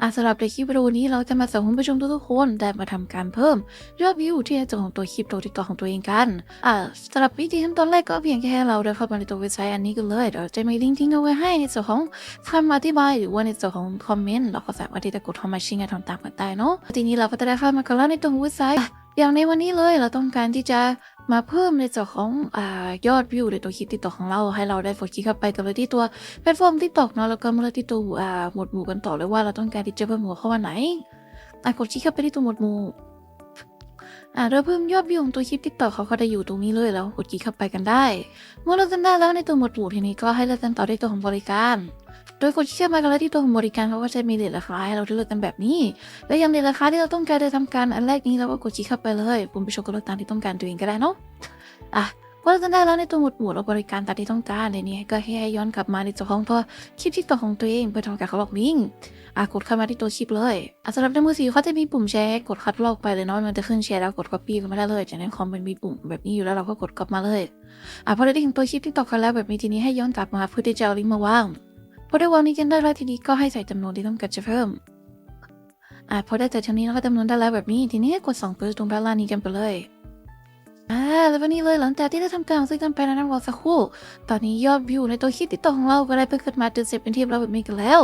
อะสำหรับในคลิปวิดีโอนี้เราจะมาสอนคุณผู้ชมทุกๆคนได้มาทำการเพิ่มยอดวิวที่จะของตัวคลิปตัวติดต่อของตัวเองกันอะสำหรับวิธีขั้นตอนแรกก็เพียงแค่เราเดินเข้ามาในตัวเว็บไซต์อันนี้กันเลยเดี๋ยวจะมีลิงก์ทิ้งเอาไว้ให้ในส่วนของคำอธิบายหรือว่าในส่วนของคอมเมนต์เราก็สามารถที่จะกดเข้ามาชิงกันทำตามกันได้เนาะทีนี้เราก็จะได้เข้ามากันแล้วในตัวเว็บไซต์อย่างในวันนี้เลยเราต้องการที่จะ มาเพิ่มในส่วนของอยอดวิวในตัวคลิปติดต่อของเรา ให้เราได้กดคลิกเข้าไปกันเลยที่ตัวแพลตฟอร์มทิกตอกเนาะแล้วก็มาเลือกที่ตัวหมวดหมู่กันต่อเลยว่าเราต้องการที่จะเพิ่มหัวข้อวันไหนอะกดคลิกเข้าไปที่ตัวหมวดหมู่อ่าเราเพิ่มยอดวิวของตัวคลิปทิกตอกเขาก็จะอยู่ตรงนี้เลยแล้วกดคลิกเข้าไปกันได้ เมื่อเราจะได้แล้วในตัวหมวดหมู่ทีนี้ก็ให้เลือกกันต่อที่ตัวของบริการ โดยกดคลิกเข้ามากันแล้วที่ตัวของบริการเขาก็จะมีเลทราคาให้เราเลือกกันแบบนี้ และย่างเลทราคาที่เราต้องการจะทำการอันแรกนี้เราก็กดคลิกเข้าไปเลยคุณผู้ชมก็เลือกตามที่ต้องการตัวเองก็ได้เนาะอะก็จะได้แล้วในตัวหมวดหมู่และบริการตามที่ต้องการในนี้ก็แค่ย้อนกลับมาในตัวของตัวคลิปที่ต่อของตัวเองเพื่อทำการคัดลอกลิงอะกดเข้ามาที่ตัวคลิปเลยอะสำหรับในมือถือเขาจะมีปุ่มแชร์กดคัดลอกไปเลยเนาะมันจะขึ้นแชร์แล้วกด copy ก็ไม่ได้เลยจากนั้นคอมมันมีปุ่มแบบนี้อยู่แล้วเราก็กดกลับมาเลยอะพอได้ถึงตัวคลิปที่ต่อกันแล้วแบบนี้ทีนี้ให้ย้อนกลับมาเพื่อที่จะเอาลิงก์มาวาง พอได้วางนี้กันได้แล้วทีนี้ก็ให้ใส่จำนวนที่ต้องการจะเพิ่มอ่าพอได้แต่เท่นนี้แล้วก็จำนวนได้แล้วแบบนี้ ทีนี้ให้กดสองปุ่มตรงด้านล่างนี้กันไปเลยอ่าแล้ววันนี้เลยหลังจากที่ได้ทำการซื้อกันไปแล้วนะรอสักครู่ ตอนนี้ยอดวิวในตัวคิดติดต่อของเราก็ได้เพิ่มขึ้นมาจนเสร็จเป็นที่เรียบร้อยแบบนี้กันแล้ว